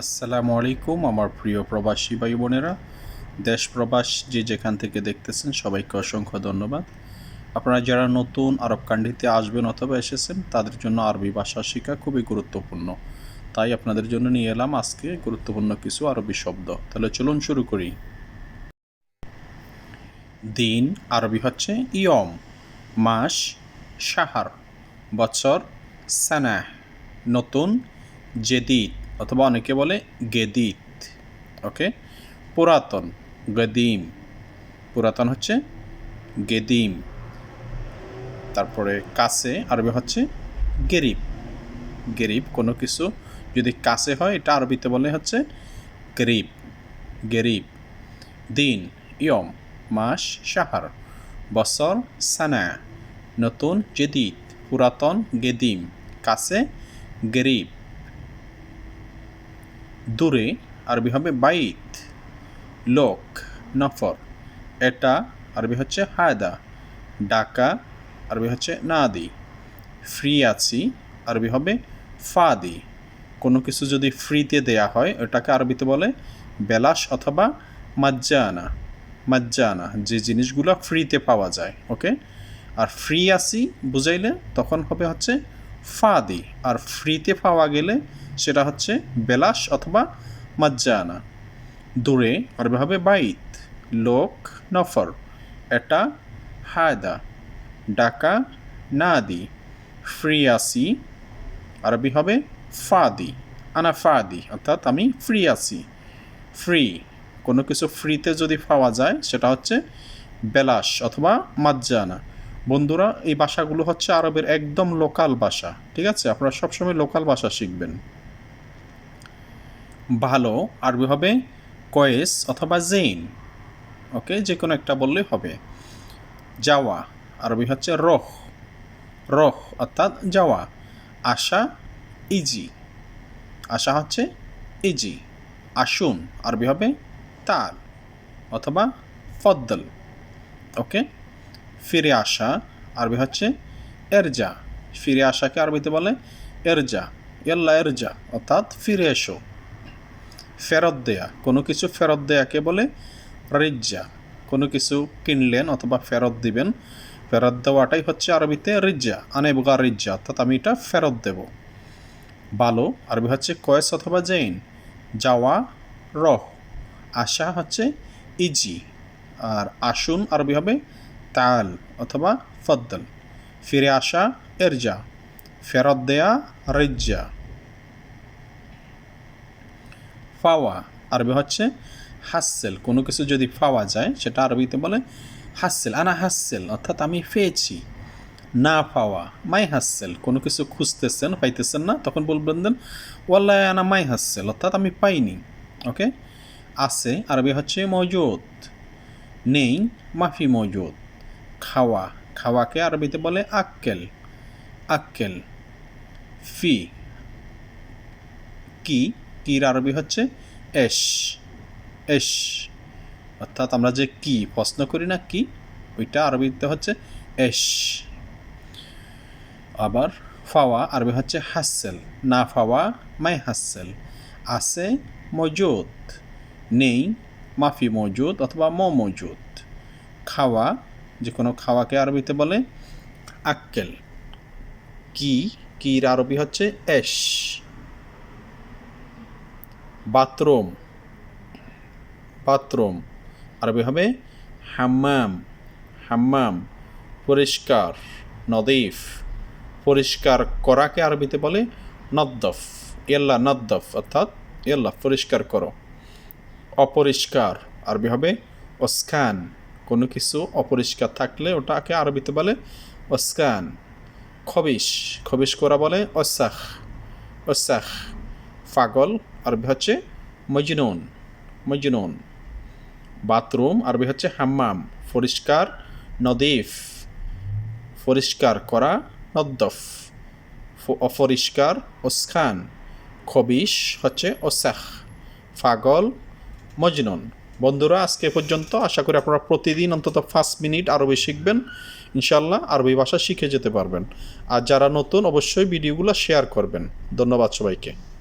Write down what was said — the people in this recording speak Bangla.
আসসালামু আলাইকুম, আমার প্রিয় প্রবাসী ভাই বোনেরা। দেশ, প্রবাস যে যেখান থেকে দেখতেছেন, সবাইকে অসংখ্য ধন্যবাদ। আপনারা যারা নতুন আরব কান্ট্রিতে আসবেন অথবা এসেছেন, তাদের জন্য আরবি ভাষা শেখা খুবই গুরুত্বপূর্ণ। তাই আপনাদের জন্য নিয়ে এলাম আজকে গুরুত্বপূর্ণ কিছু আরবি শব্দ। তাহলে চলুন শুরু করি। দিন আরবি হচ্ছে ইয়ম, মাস সাহার বছর সানাহ, নতুন, জেদিদ। অথবা অনেকে বলে গেদিত ওকে পুরাতন, গদিম। পুরাতন হচ্ছে গেদিম। তারপরে কাছে, আরবি হচ্ছে গেরিব। গেরিব কোনো কিছু যদি কাছে হয়, এটা আরবিতে বলে হচ্ছে গরিব, গেরিব। দিন, ইয়ম, মাস সাহার বছর, সানা। নতুন জেদিদ পুরাতন, গেদিম। কাছে, গরিব। দূরে আরবি হবে বাইত, লোক, নফর। এটা আরবি হচ্ছে হায়দা ডাকা আরবি হচ্ছে নাদি। ফ্রি আছি আরবি হবে ফাদি। কোনো কিছু যদি ফ্রিতে দেয়া হয়, ওটাকে আরবিতে বলে বেলাস অথবা মাজ্জানা। মাজ্জানা, যে জিনিসগুলো ফ্রিতে পাওয়া যায়, ওকে? আর ফ্রি আছি বুঝাইলে তখন হবে হচ্ছে ফাদি। আর ফ্রিতে পাওয়া গেলে সেটা হচ্ছে বেলাস অথবা মাজ্জানা। দূরে আরবি হবে বাইত, লোক, নফর। এটা হায়দা ডাকা নাদি। ফ্রি আসি আরবি হবে ফাদি, আনা ফাদি, অর্থাৎ আমি ফ্রি আছি ফ্রি, কোনো কিছু ফ্রিতে যদি পাওয়া যায়, সেটা হচ্ছে বেলাস অথবা মাজ্জানা। বন্ধুরা, এই ভাষাগুলো হচ্ছে আরবের একদম লোকাল ভাষা, ঠিক আছে? আপনারা সবসময় লোকাল ভাষা শিখবেন। ভালো, আরবি হবে কয়েস অথবা জেইন। ওকে যে কোনো একটা বললেই হবে। যাওয়া আরবি হচ্ছে রহ। রহ অর্থাৎ যাওয়া। আশা, ইজি। আশা হচ্ছে ইজি। আসুন আরবি হবে তাল অথবা ফদ্দল। ওকে, ফিরে আসা, আরবি হচ্ছে এরজা। ফিরে আসাকে আরবিতে বলে এরজা, এল্লা এরজা অর্থাৎ ফিরে এসো। ফেরত দেয়া। কোনো কিছু ফেরত দেয়াকে বলে রিজ্জা। কোনো কিছু কিনলেন অথবা ফেরত দিবেন, ফেরত দেওয়াটাই হচ্ছে আরবিতে রিজ্জা, আনেবগা রিজ্জা। অর্থাৎ আমি এটা ফেরত দেব। ভালো আরবি হচ্ছে কয়েস অথবা জৈন যাওয়া, রহ। আশা হচ্ছে ইজি। আর আসুন আরবি হবে তাল অথবা ফদ্দল। ফিরে আসা, এরজা। ফেরত দেয়া, রিজ্জা। ফাওয়া, আরবি হচ্ছে হাসেল কোনো কিছু যদি পাওয়া যায়, সেটা আরবিতে বলে হাসেল আনা হাসেল অর্থাৎ আমি পেয়েছি। না পাওয়া মাই হাসেল কোনো কিছু খুঁজতেছেন, পাইতেছেন না, তখন বলবেন দেন ওয়াল্লাহ আনা মাই হাসেল অর্থাৎ আমি পাইনি। ওকে? আছে, আরবি হচ্ছে মজুদ। নেই, মাফি মজুদ। খাওয়া, খাওয়াকে আরবিতে বলে আক্কেল। আক্কেল। ফি। কি? কির আরবি হচ্ছে এশ এশ অর্থাৎ আমরা যে কি, প্রশ্ন করি না কি, ওইটা আরবিতে হচ্ছে এশ আবার ফাওয়া আরবি হচ্ছে হাসেল, না ফাওয়া, মাই হাসেল। আছে মজুদ, নেই মাফি মজুদ অথবা ম মজুদ। খাওয়া যে কোনো খাওয়াকে আরবিতে বলে আক্কেল। কি, কির আরবি হচ্ছে এশ বাথরুম। বাথরুম। আরবি হবে হাম্মাম। হাম্মাম। পরিষ্কার। নদীফ। পরিষ্কার করাকে আরবিতে বলে নদ্দফ। এল্লা নদ্দফ, অর্থাৎ এল্লা পরিষ্কার করো। অপরিষ্কার। আরবি হবে ওস্কান। কোনো কিছু অপরিষ্কার থাকলে ওটাকে আরবিতে বলে ওস্কান। খবিস খবিস করা বলে ওসাখ। ওসাখ। পাগল, আরবি হচ্ছে মজনুন মজনুন। বাথরুম, আরবি হচ্ছে হাম্মাম, পরিষ্কার, নদীফ। পরিষ্কার করা, নদ্দফ। অপরিষ্কার, ওসখান। খবিশ হচ্ছে ওসাখ। পাগল, মজনুন। বন্ধুরা, আজকে পর্যন্ত। আশা করি আপনারা প্রতিদিন অন্তত পাঁচ মিনিট আরবি শিখবেন। ইনশাল্লাহ আরবি ভাষা শিখে যেতে পারবেন। আর যারা নতুন, অবশ্যই ভিডিওগুলো শেয়ার করবেন। ধন্যবাদ সবাইকে।